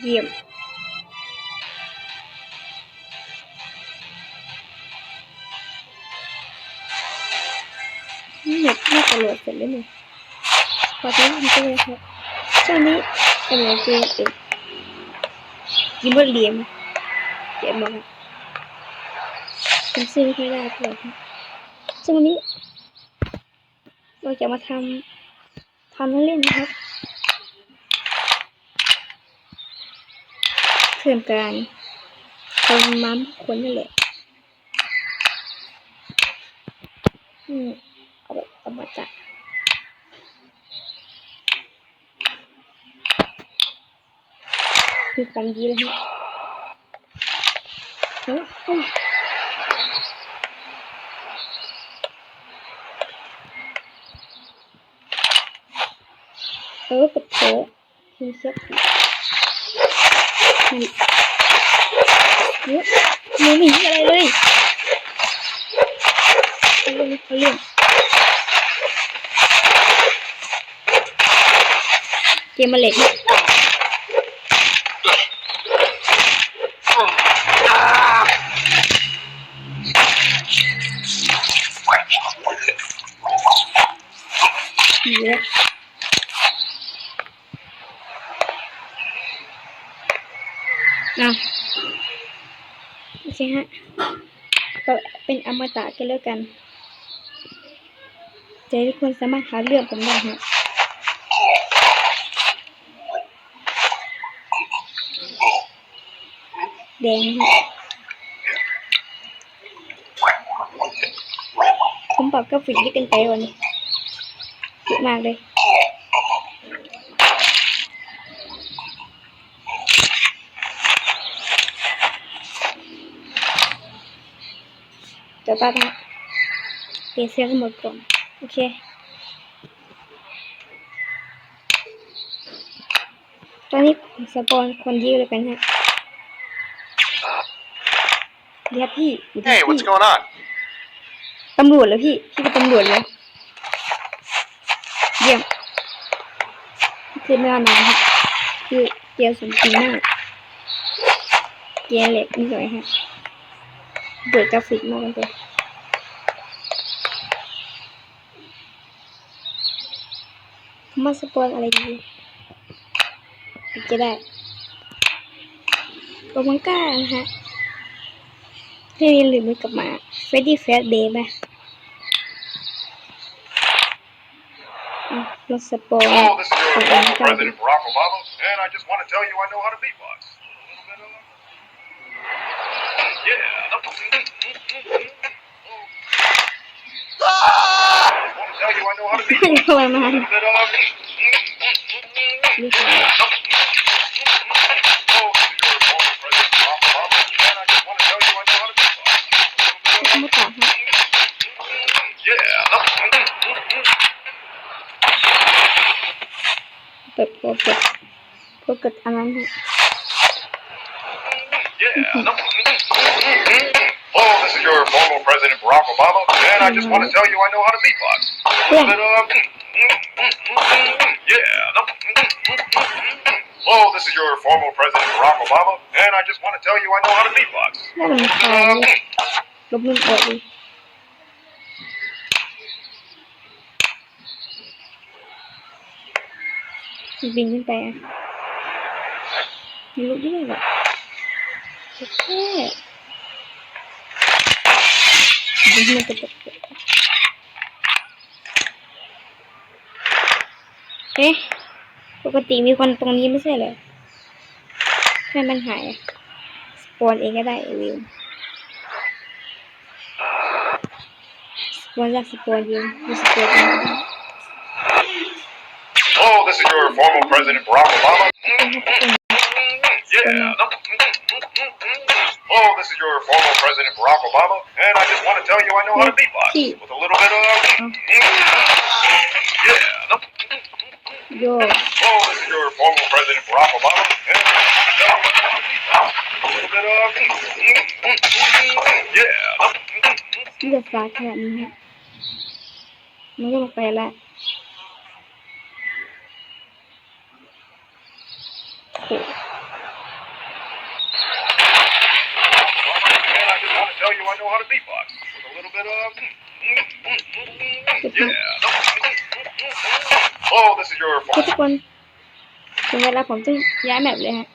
เยี่ยมเน็ตน่าจะโหลดเสร็จแล้วเนี่พอที่ทำตัวเลยครับช่วงนี้กำลังเจะเป็นกินบทเรียนเก็บมาครับเป็นซื้อไม่ค่อยได้เท่าไหร่ครับช่วงนี้เราจะมาทำทำเล่นนะครับ เพื่อนกันคนมัมคนนั่นแหละอืมเอาแบบเอามาจัดคือกันดีเลยฮะเฮ้ยเออกดโถทีเช็ค มันเฮ้ยมันไม่มีอะไรเลยเอาเรื่องเขาเรื่องเกมมาเล็กเยอะ อะโอเคฮะ ก็เป็นอมตะกันแล้วกันให้ทุกคนสามารถหาเรื่องผมได้ฮะแดงฮะผมปรับกราฟิกที่เป็นไปวันนี้เยอะมากเลย ดี๋ยวแป๊บนะเปลี่ยนเสียงหมดก่อนโอเคตอนนี้ผมสปอนคนเยอะเลยกันฮะเรียกพี่อยู่ที่ Hey, พี่ what's going on? ตำรวจแล้วพี่ พี่เป็นตำรวจแล้วเยี่ยมคือไม่เอาน้ำครับคือเกียวสมจริงมากเกียร์เหล็กนี่สวยฮะเปิดกราฟิกมากเลย มาสปอนอะไรดีจะได้โรมังก้านะฮะให้เรียนหรือไม่กลับมาเฟดดี้แฟดเดย์ไหมอะเราสปอน Hello, this is ขอ your งโรมัง former ก้า President Barack Obama, and I just want to tell you I know how to beatbox. Yeah. I want to tell you I know how to ไม่ beatbox. เข้ามา A little bit of- นี่ค่ะ Oh, this is your former President Barack Obama, and I just want to tell you I know how to beatbox. เข้ามาต่อฮะ Yeah. เปิดโปรเกตโปรเกตอันนั้นฮะ Yeah. Oh, this is your former President Barack Obama, and I just want to tell you I know how to beatbox. A little bit of- Yeah. Oh, this is your former President เอ๊ปกติมีคนตรงนี้ไม่ใช่เหรอทำไมันหายสปอนเองก็ได้วิวสปอนจากสปอนยิงมีสปอนเอง Hello, this is your former president, Barack Obama. your former President Barack Obama, and I just want to oh, tell you I know how to beatbox with a little bit of. Yeah. Yo. Oh, this is your former President Barack Obama, and I just tell you yeah. know how to beatbox with a little bit of. Yeah. இந்த frock முதல் பயலை Cool. Tell you I know how to beatbox with a little bit of. Yeah. Oh, this is your คือ fault. ทุกคนถึงเวลาผมต้องย้ายแมปเลยฮะ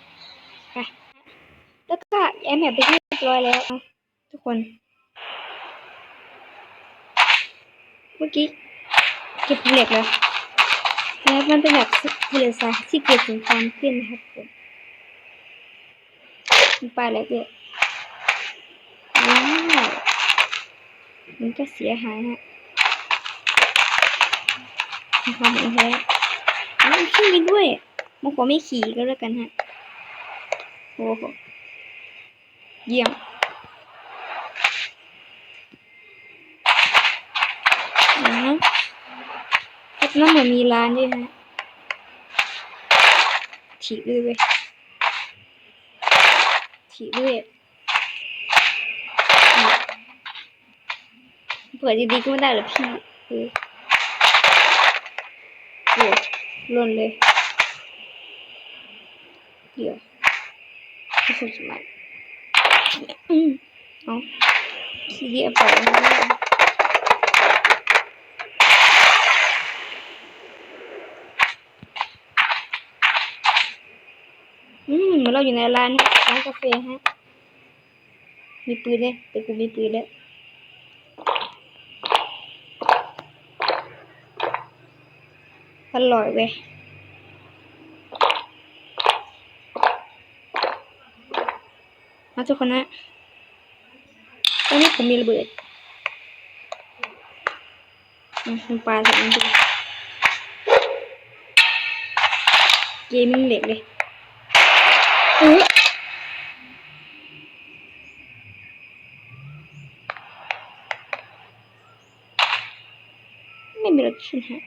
ไปแล้วก็ย้ายแมปไปที่เรียบร้อยแล้วเอาทุกคน เมื่อกี้เก็บเหล็กแล้วแล้วมันเป็นแบบทะเลทรายที่เกิดสงครามขึ้นนะครับผมมันไปแล้วเจ๊ว้าว มันก็เสียหายฮะมีความเห็นแท้อ้วขี่ไปด้วยมันขอไม่ขี่ก็แล้วกันฮะ โอ้โห เยี่ยมนะฮะแล้วน้ำเหมือนมีร้านด้วยฮะถีบด้วยเว้ยถีบด้วยอะเปิดดีๆก็ไม่ได้หรอพี่เออโอ้หล่นเลย เดี๋ยวไม่สนใจมันอืมเอาขี้เกียจไปอืมเราอยู่ในร้านร้านกาแฟฮะ มีปืนเลยแต่กูมีปืนแล้ว อร่อยเว้ยมาทุกคนนะตอนนี้ผมมีระเบิดมันปลาใส่มันไปเกมิ่งเหล็กเลยเออไม่มีรถขึ้นฮะ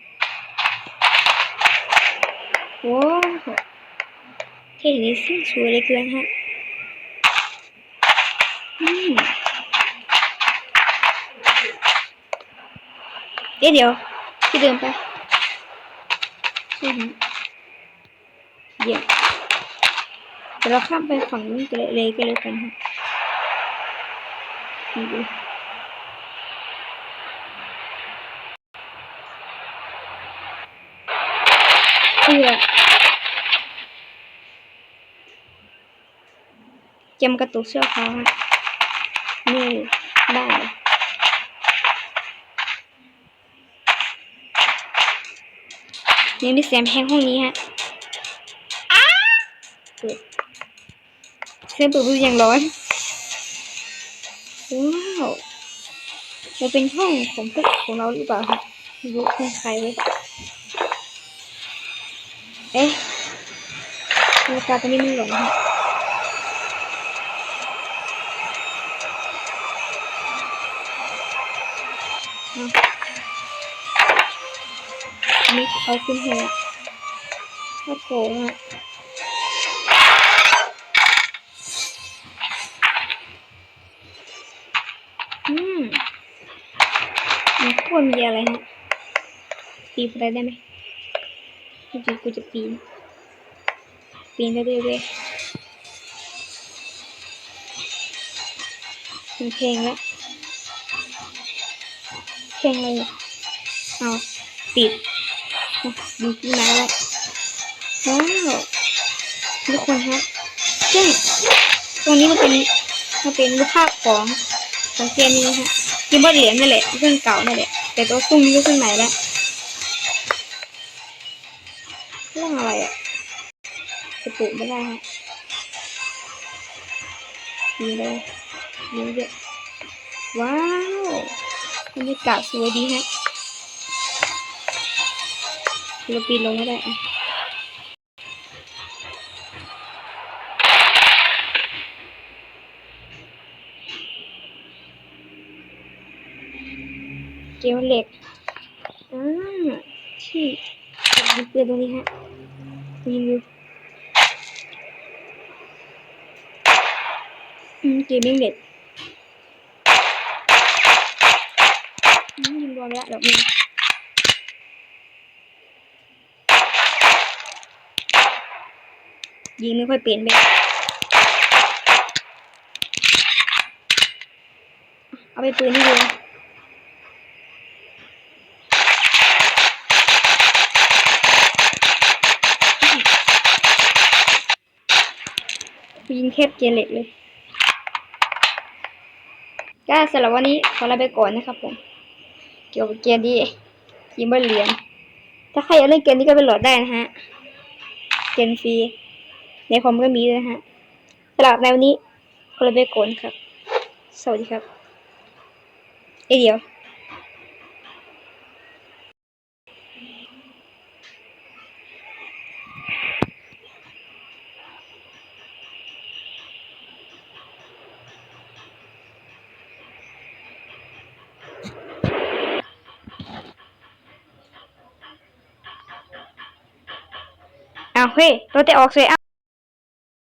โอ้โหเท่นี้สิสวยเลยเกินฮะอืมเดี๋ยวเดี๋ยวที่เดิมไปใช่ไหมเดี๋ยวเดี๋ยวเราข้ามไปฝั่งนู้นกันเลยเลยก็เลยกันฮะ นี่อือเกระตุกเสื้อเขาฮะนี่ได้เลยนี่มีเสียงแพงห้องนี้ฮะเปิดเสียงเปิดดูอย่างร้อนว้าวมันเป็นห้องของพวกของเราหรือเปล่าฮะไม่รู้ใครเลย เอ๊ะนาฬิกาตอนนี้มันหลงฮะอันนี้เอาขึ้นหัวถ้าโผล่อะอืมมันควรมีอะไรฮะปีไปได้ไหม จริงๆกูจะปีน ปีนได้ด้วยเว้ยมันเพลงแล้วเพลงอะไรเอาปิดดูที่ไม้ไว้ว้าวทุกคนฮะซึ่งตรงนี้มันเป็นมันเป็นรูปภาพของของเกมนี้ฮะกิมบอลเหรียญนั่นแหละเครื่องเก่านั่นแหละแต่ตัวตุ้งนี้ก็เครื่องไหนแล้ว ปลูกไม่ได้ฮะดีเลยดีเยอะว้าวบรรยากาศสวยดีฮะเราปีนลงไม่ได้อะเกลียวเหล็กอ่าที่มีปืนตรงนี้ฮะยิงดูอืม เกมมิ่งเด็ดอืมยิงรวมแล้วเดี๋ยวมึงยิงไม่ค่อยเปลี่ยนไปเอาไปปืนที่ดียวยิงเทพเจเล็ตเลย ก็สำหรับวันนี้ขอลาไปก่อนนะครับผม เกี่ยวกับเกมดีกีมเบอลเหรียญถ้าใครอยากเล่นเกมนี้ก็ไปโหลดได้นะฮะ เกมฟรี ในคอมก็มีเลยนะฮะสำหรับในวันนี้ขอลาไปก่อนครับ สวัสดีครับ เอเดียว เวเฮ้ยเราจะออกเสีย